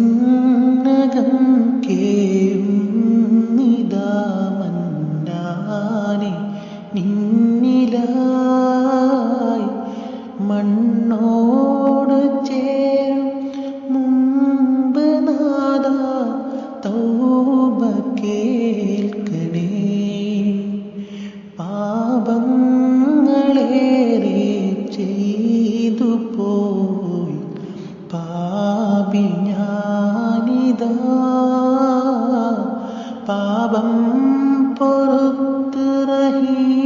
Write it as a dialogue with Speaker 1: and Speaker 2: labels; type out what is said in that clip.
Speaker 1: മനസിന്നകം കേയും നിദാമന്ദാനെ നിന്ന सदा पुरुत रही।